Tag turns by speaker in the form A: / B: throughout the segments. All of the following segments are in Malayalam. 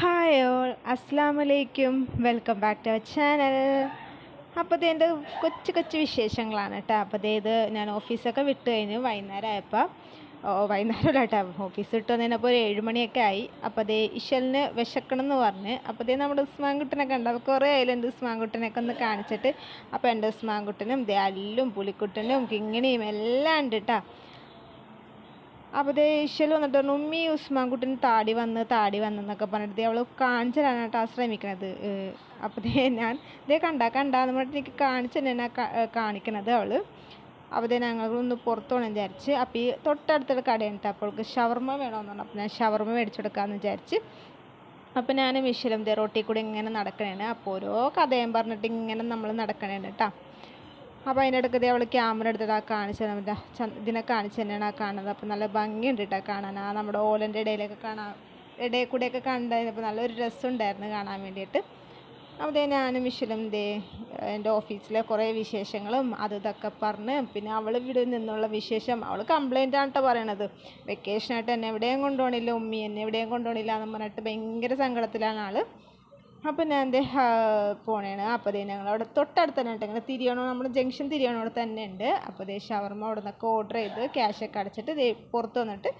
A: ഹായ് ഓൾ അസ്സാം വലൈക്കും welcome back to our channel അപ്പോൾ ഇത് എന്റെ കൊച്ചു കൊച്ചു വിശേഷങ്ങളാണ് കേട്ടോ. അപ്പോൾ ഇത് ഞാൻ ഓഫീസൊക്കെ വിട്ട് കഴിഞ്ഞ് വൈകുന്നേരം ആയപ്പോൾ ഓ വൈകുന്നേരം കേട്ടോ ഓഫീസ് വിട്ട് വന്നതിനപ്പോൾ ഒരു ഏഴുമണിയൊക്കെ ആയി. അപ്പോൾ അതേ ഇഷലിന് വിശക്കണം എന്ന് പറഞ്ഞ് അപ്പോൾ അതേ നമ്മുടെ ഉസ്മാൻകുട്ടനൊക്കെ ഉണ്ട്. അപ്പോൾ കുറേ എന്റെ ഉസ്മാൻകുട്ടനൊക്കെ ഒന്ന് കാണിച്ചിട്ട്. അപ്പോൾ എന്റെ ഉസ്മാൻകുട്ടനും ദേ അല്ലും പുലിക്കുട്ടനും കിങ്ങിണിയും എല്ലാം ഉണ്ട് കേട്ടോ. അപ്പോൾ ദേ ഇഷൽ വന്നിട്ട് ഉമ്മി ഉസ്മാൻകുട്ടിന് താടി വന്ന് താടി വന്ന് എന്നൊക്കെ പറഞ്ഞിട്ട് അവൾ കാണിച്ചു തരാനാണ് കേട്ടോ ശ്രമിക്കണത്. അപ്പോൾ ഞാൻ ഇതേ കണ്ട കണ്ട എന്ന് പറഞ്ഞിട്ട് എനിക്ക് കാണിച്ചു തന്നെയാണ് കാണിക്കണത് അവൾ അപ്പോൾ ദേ ഞങ്ങളൊന്ന് പുറത്തു പോകണം വിചാരിച്ച് അപ്പോൾ ഈ തൊട്ടടുത്തൊരു കടയാണ് കേട്ടോ അപ്പോൾ അവൾക്ക് ഷവർമ്മ വേണമെന്ന് പറഞ്ഞു. അപ്പോൾ ഞാൻ ഷവർമ്മ മേടിച്ചു കൊടുക്കാമെന്ന് വിചാരിച്ച് അപ്പോൾ ഞാൻ മിഷലും ദേ റോട്ടിൽ കൂടി ഇങ്ങനെ നടക്കണേണ്. അപ്പോൾ ഓരോ കഥയും പറഞ്ഞിട്ട് ഇങ്ങനെ നമ്മൾ നടക്കണേണ് കേട്ടോ അപ്പോൾ അതിന്റെ ഇടയ്ക്ക് അവൾ ക്യാമറ എടുത്തിട്ട് ആ കാണിച്ചു നമ്മുടെ ഇതിനെ കാണിച്ചു തന്നെയാണ് ആ കാണുന്നത്. അപ്പോൾ നല്ല ഭംഗിയുണ്ട് കേട്ടോ കാണാൻ. ആ നമ്മുടെ ഓലന്റെ ഇടയിലൊക്കെ കാണാൻ ഇടയിൽ കൂടെയൊക്കെ കണ്ടപ്പോൾ നല്ലൊരു രസമുണ്ടായിരുന്നു കാണാൻ വേണ്ടിയിട്ട്. ദേ ഞാനും മിഷലും ദേ എന്റെ ഓഫീസിലെ കുറേ വിശേഷങ്ങളും അത് ഇതൊക്കെ പറഞ്ഞ് പിന്നെ അവൾ ഇവിടെ നിന്നുള്ള വിശേഷം അവൾ കംപ്ലൈന്റ് ആണ് കേട്ടോ പറയണത് വെക്കേഷനായിട്ട് എന്നെ എവിടെയും കൊണ്ടുപോകണില്ല ഉമ്മി എന്നെ എവിടെയും കൊണ്ടുപോകണില്ല എന്ന് പറഞ്ഞിട്ട് ഭയങ്കര സങ്കടത്തിലാണ് ആൾ അപ്പോൾ ഞാൻ എന്റെ പോണേണ്. അപ്പോൾ ദേ ഞങ്ങൾ അവിടെ തൊട്ടടുത്ത് തന്നെ ഉണ്ട് ഇങ്ങനെ തിരിയണോ നമ്മൾ ജംഗ്ഷൻ അവിടെ തന്നെ ഉണ്ട്. അപ്പോൾ ദേ ഷവർമ അവിടെ നിന്നൊക്കെ ഓർഡർ ചെയ്ത് ക്യാഷൊക്കെ അടച്ചിട്ട് ദേ പുറത്ത് വന്നിട്ട്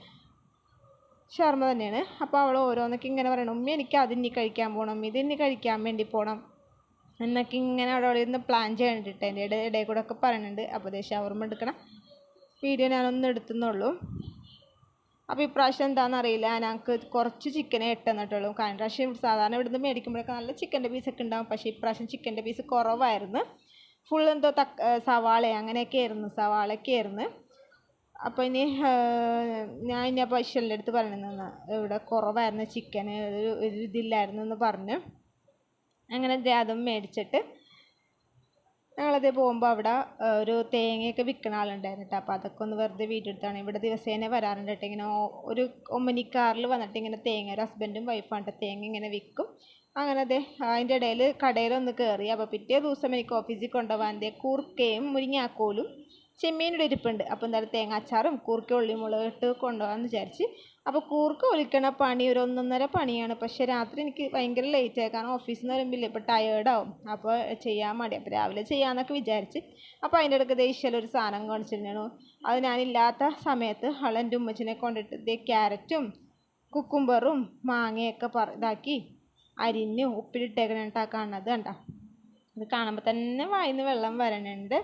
A: ഷവർമ തന്നെയാണ്. അപ്പോൾ അവൾ ഓരോന്നൊക്കെ ഇങ്ങനെ പറയണം ഉമ്മ എനിക്ക് അതിനി കഴിക്കാൻ പോകണം ഇതിനി കഴിക്കാൻ വേണ്ടി പോകണം എന്നൊക്കെ ഇങ്ങനെ അവിടെ അവിടെ ഇരുന്ന് പ്ലാൻ ചെയ്യണ്ടിട്ട് എന്റെ ഇടയിൽ കൂടെ ഒക്കെ പറയുന്നുണ്ട് അപ്പോൾ ദേ ഷവർമ എടുക്കണം വീഡിയോ ഞാനൊന്നും എടുത്തുന്നുള്ളൂ അപ്പോൾ ഇപ്രാവശ്യം എന്താണെന്ന് അറിയില്ല ഞങ്ങൾക്ക് കുറച്ച് ചിക്കനെ ഇട്ടെന്നിട്ടുള്ളൂ. കഴിഞ്ഞ പ്രാവശ്യം സാധാരണ ഇവിടുന്ന് മേടിക്കുമ്പോഴൊക്കെ നല്ല ചിക്കന്റെ പീസൊക്കെ ഉണ്ടാകും പക്ഷേ ഇപ്രാവശ്യം ചിക്കന്റെ പീസ് കുറവായിരുന്നു. ഫുൾ എന്തോ തക്ക സവാള അങ്ങനെയൊക്കെ ആയിരുന്നു. സവാളയൊക്കെ ആയിരുന്നു. അപ്പോൾ ഇനി ഞാൻ ഇനി അപ്പോൾ ഇഷ്ടലിന്റെ അടുത്ത് പറഞ്ഞിരുന്ന ഇവിടെ കുറവായിരുന്നു ചിക്കന് ഒരു ഒരു ഇതില്ലായിരുന്നു എന്ന് പറഞ്ഞു. അങ്ങനെ അതും മേടിച്ചിട്ട് ഞങ്ങളതേ പോകുമ്പോൾ അവിടെ ഒരു തേങ്ങയൊക്കെ വിൽക്കുന്ന ആളുണ്ടായിരുന്നു കേട്ടോ അപ്പോൾ അതൊക്കെ ഒന്ന് വെറുതെ വീഡിയോ എടുത്താണ് ഇവിടെ ദിവസേന വരാറുണ്ട് കേട്ടോ ഇങ്ങനെ ഒരു ഒമ്മനിക്കാറിൽ വന്നിട്ട് ഇങ്ങനെ തേങ്ങ ഒരു ഹസ്ബൻഡും വൈഫാണ് തേങ്ങ ഇങ്ങനെ വിൽക്കും അങ്ങനെ അതെ അതിന്റെ ഇടയിൽ കടയിലൊന്ന് കയറി അപ്പോൾ പിറ്റേ ദിവസം എനിക്ക് ഓഫീസിൽ കൊണ്ടുപോകാൻ കൂർക്കയും മുരിങ്ങാക്കോലും ചെമ്മീനോട് ഇരിപ്പുണ്ട്. അപ്പോൾ എന്തായാലും തേങ്ങാച്ചാറും കൂർക്ക ഉള്ളി മുളക് ഇട്ട് കൊണ്ടുപോകാമെന്ന് വിചാരിച്ച്. അപ്പോൾ കൂർക്ക ഒലിക്കണ പണി ഒരു ഒന്നൊന്നര പണിയാണ്. പക്ഷേ രാത്രി എനിക്ക് ഭയങ്കര ലേറ്റ് ആയി. കാരണം ഓഫീസിൽ നിന്ന് വരുമ്പില്ലേ ഇപ്പോൾ ടയേർഡാവും അപ്പോൾ ചെയ്യാൻ മടി അപ്പോൾ രാവിലെ ചെയ്യാമെന്നൊക്കെ വിചാരിച്ച്. അപ്പോൾ അതിന്റെ ഇടയ്ക്ക് ദേഷ്യയിൽ ഒരു സാധനം കാണിച്ചിരുന്നു അത് ഞാനില്ലാത്ത സമയത്ത് അളന്റെ ഉമ്മച്ചിനെ കൊണ്ടിട്ട് ഇതേ ക്യാരറ്റും കുക്കുംബറും മാങ്ങയൊക്കെ പറ ഇതാക്കി അരിഞ്ഞ് ഉപ്പിലിട്ടേക്കണേട്ടാ കാണുന്നത് കണ്ടോ. ഇത് കാണുമ്പോൾ തന്നെ വായിന്ന് വെള്ളം വരണുണ്ട്.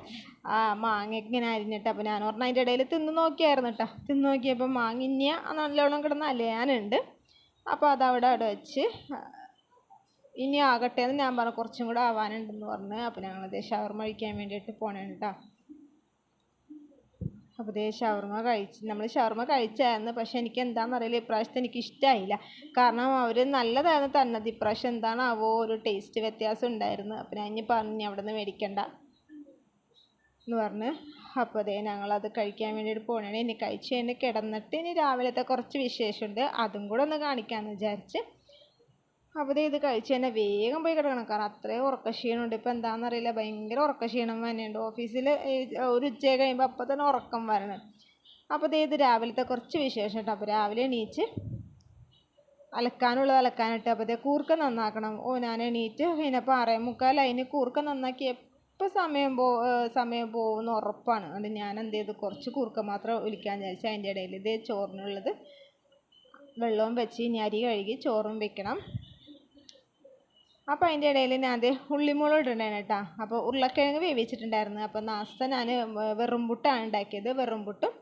A: ആ മാങ്ങ ഇങ്ങനെ അരിഞ്ഞിട്ട് അപ്പോൾ ഞാൻ പറഞ്ഞ അതിന്റെ ഇടയിൽ തിന്ന് നോക്കിയായിരുന്നു കേട്ടോ തിന്ന് നോക്കിയപ്പോൾ മാങ്ങ ഇനിയ നല്ലോണം കിടന്ന് അലയാനുണ്ട്. അപ്പോൾ അതവിടെ അവിടെ വെച്ച് ഇനി ആകട്ടെ എന്ന് ഞാൻ പറഞ്ഞു കുറച്ചും കൂടെ ആവാനുണ്ടെന്ന് പറഞ്ഞ്. അപ്പോൾ ഞങ്ങളത് ഷവർമ കഴിക്കാൻ വേണ്ടിയിട്ട് പോണേ കേട്ടോ അപ്പോൾ ദേ ഷവർമ കഴിച്ച് നമ്മൾ ഷവർമ കഴിച്ചായിരുന്നു. പക്ഷെ എനിക്ക് എന്താണെന്ന് അറിയില്ല ഇപ്രാവശ്യത്തെ എനിക്ക് ഇഷ്ടമായില്ല കാരണം അവർ നല്ലതായിരുന്നു തന്നത്. ഇപ്രാവശ്യം എന്താണാവോ ഒരു ടേസ്റ്റ് വ്യത്യാസം ഉണ്ടായിരുന്നു. അപ്പോൾ ഞാൻ ഇനി പറഞ്ഞു അവിടെ നിന്ന് മേടിക്കണ്ട. എന്ന് പറഞ്ഞ് അപ്പോൾ അതേ ഞങ്ങളത് കഴിക്കാൻ വേണ്ടിയിട്ട് പോകണേ ഇനി കഴിച്ച് കഴിഞ്ഞ് കിടന്നിട്ട് ഇനി രാവിലത്തെ കുറച്ച് വിശേഷമുണ്ട് അതും കൂടെ ഒന്ന് കാണിക്കാമെന്ന് വിചാരിച്ച് അപ്പോൾ ഇത് കഴിച്ച് തന്നെ വേഗം പോയി കിടക്കണം. കാരണം അത്രയും ഉറക്ക ക്ഷീണമുണ്ട്. ഇപ്പോൾ എന്താണെന്നറിയില്ല ഭയങ്കര ഉറക്ക ക്ഷീണം തന്നെയുണ്ട് ഓഫീസിൽ ഒരു ഉച്ച കഴിയുമ്പോൾ അപ്പോൾ തന്നെ ഉറക്കം വരണം. അപ്പോൾ ഇത് രാവിലത്തെ കുറച്ച് വിശേഷം കേട്ടോ. അപ്പോൾ രാവിലെ എണീച്ച് അലക്കാനുള്ളത് അലക്കാനിട്ട് അപ്പോൾ ഇതേ കൂർക്ക നന്നാക്കണം. ഓ ഞാൻ എണീറ്റ് പിന്നെ പാറേ മുക്കാൽ അതിന് കൂർക്ക നന്നാക്കി എപ്പോൾ സമയം പോ സമയം പോകുമെന്ന് ഉറപ്പാണ്. അതുകൊണ്ട് ഞാൻ എന്ത് ചെയ്തു? കുറച്ച് കൂർക്ക മാത്രം ഒലിക്കാൻ വിചാരിച്ചു അതിന്റെ ഇടയിൽ ഇത് ചോറിനുള്ളത് വെള്ളവും വെച്ച് ഇനി അരി കഴുകി ചോറും വെക്കണം. അപ്പോൾ അതിന്റെ ഇടയിൽ ഞാൻ അത് ഉള്ളിമുളക് ഇടണേണ് കേട്ടോ അപ്പോൾ ഉരുളക്കിഴങ്ങ് വേവിച്ചിട്ടുണ്ടായിരുന്നു. അപ്പോൾ നാസ്ത ഞാൻ വെറുംപുട്ടാണ് ഉണ്ടാക്കിയത്. വെറുംപുട്ടും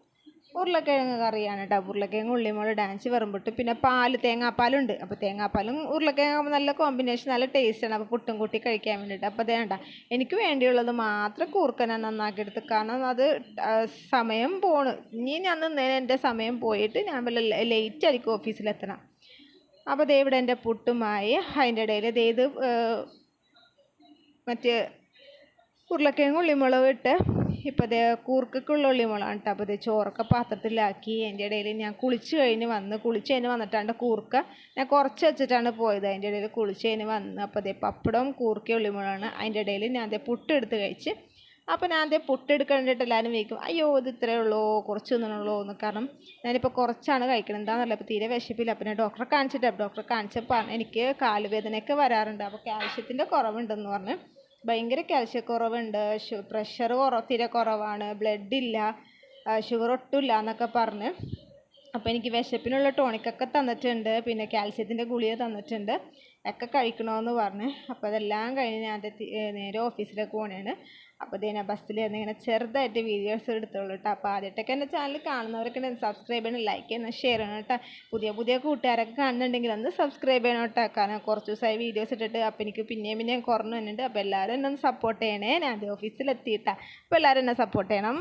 A: ഉരുളക്കിഴങ്ങ് കറിയാണ് കേട്ടോ ഉരുളക്കിഴങ്ങ് ഉള്ളിമുളക് ഡാൻസ് വെറുംപുട്ട്. പിന്നെ പാൽ തേങ്ങാപ്പാലുണ്ട് അപ്പോൾ തേങ്ങാപ്പാലും ഉരുളക്കിഴങ്ങ് നല്ല കോമ്പിനേഷൻ നല്ല ടേസ്റ്റാണ് അപ്പോൾ പുട്ടും കൂട്ടി കഴിക്കാൻ വേണ്ടിയിട്ട് അപ്പോൾ അതേ വേണ്ട എനിക്ക് വേണ്ടിയുള്ളത് മാത്രം നന്നാക്കി എടുത്ത്. കാരണം അത് സമയം പോണ്. ഇനി ഞാൻ നിന്നതിന് എന്റെ സമയം പോയിട്ട് ഞാൻ വല്ല ലേറ്റ് ആയിരിക്കും ഓഫീസിലെത്തണം അപ്പോൾ ദേ ഇവിടെ എന്റെ പുട്ടുമായി അതിന്റെ ഇടയിൽ ദേ ഇത് മറ്റേ ഉരുളക്കിഴങ്ങ് ഉള്ളിമുളക് ഇട്ട് ഇപ്പോൾ ദേ കൂർക്കുള്ള ഉള്ളിമുളകാണ് കേട്ടോ. അപ്പോൾ ദേ ചോറൊക്കെ പാത്രത്തിലാക്കി അതിന്റെ ഇടയിൽ ഞാൻ കുളിച്ച് കഴിഞ്ഞ് വന്ന് കുളിച്ച് കഴിഞ്ഞ് വന്നിട്ടാണ് കൂർക്ക. ഞാൻ കുറച്ച് വെച്ചിട്ടാണ് പോയത് അതിന്റെ ഇടയിൽ കുളിച്ച് കഴിഞ്ഞ് വന്ന്. അപ്പോൾ ദേ പപ്പടവും കൂർക്കയും ഉള്ളിമുളകാണ്. അതിന്റെ ഇടയിൽ ഞാൻ ദേ പുട്ട് എടുത്ത് കഴിച്ച് അപ്പോൾ ഞാൻ അതേ പൊട്ടെടുക്കണ്ടിട്ട് എല്ലാവരും വയ്ക്കും. അയ്യോ ഇത് ഇത്രയേ ഉള്ളൂ കുറച്ച് തിന്നണുള്ളൂ എന്ന് കാരണം ഞാനിപ്പോൾ കുറച്ചാണ് കഴിക്കുന്നത് എന്താണെന്നല്ല ഇപ്പോൾ തീരെ വിശപ്പില്ല. അപ്പോൾ ഞാൻ ഡോക്ടറെ കാണിച്ചിട്ട് ഡോക്ടറെ കാണിച്ചപ്പോൾ എനിക്ക് കാലുവേദനയൊക്കെ വരാറുണ്ട്. അപ്പോൾ കാൽഷ്യത്തിന്റെ കുറവുണ്ടെന്ന് പറഞ്ഞ്. ഭയങ്കര കാൽഷ്യക്കുറവുണ്ട്. പ്രഷർ കുറവ് തീരെ കുറവാണ്. ബ്ലഡ് ഇല്ല. ഷുഗർ ഒട്ടുമില്ല എന്നൊക്കെ പറഞ്ഞ്. അപ്പോൾ എനിക്ക് വിശപ്പിനുള്ള ടോണിക്കൊക്കെ തന്നിട്ടുണ്ട്. പിന്നെ കാൽസ്യത്തിന്റെ ഗുളിക തന്നിട്ടുണ്ട്. ഒക്കെ കഴിക്കണമെന്ന് പറഞ്ഞ്. അപ്പോൾ അതെല്ലാം കഴിഞ്ഞ് ഞാൻ നേരെ ഓഫീസിലേക്ക് പോകണേണ് അപ്പോൾ ഇതേ ഞാൻ ബസ്സിൽ ഇങ്ങനെ ചെറുതായിട്ട് വീഡിയോസ് എടുത്തോളൂ കേട്ടോ അപ്പോൾ ആദ്യമായിട്ടൊക്കെ എന്റെ ചാനൽ കാണുന്നവരൊക്കെ സബ്സ്ക്രൈബ് ചെയ്യണം ലൈക്ക് ചെയ്യണം ഷെയർ ചെയ്യണം കേട്ടോ പുതിയ പുതിയ കൂട്ടുകാരൊക്കെ കാണുന്നുണ്ടെങ്കിൽ ഒന്ന് സബ്സ്ക്രൈബ് ചെയ്യണം കേട്ടോ കാരണം കുറച്ച് ദിവസമായി വീഡിയോസ് ഇട്ടിട്ട് അപ്പോൾ എനിക്ക് പിന്നെയും പിന്നെയും കുറഞ്ഞു വന്നിട്ടുണ്ട്. അപ്പോൾ എല്ലാവരും എന്നെ ഒന്ന് സപ്പോർട്ട് ചെയ്യണേ. ഞാൻ ഓഫീസിലെത്തിയിട്ടാണ് അപ്പോൾ എല്ലാവരും എന്നെ സപ്പോർട്ട് ചെയ്യണം.